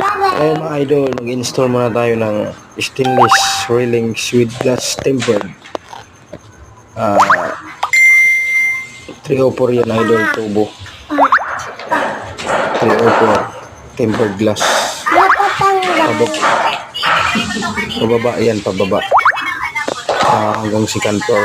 Ayun mga idol, mag-install muna tayo ng stainless railings with glass tempered. Ah, 304 yan idol, tubo. 304, tempered glass. Pababa, pababa yan, pababa. Ah, hanggang second floor.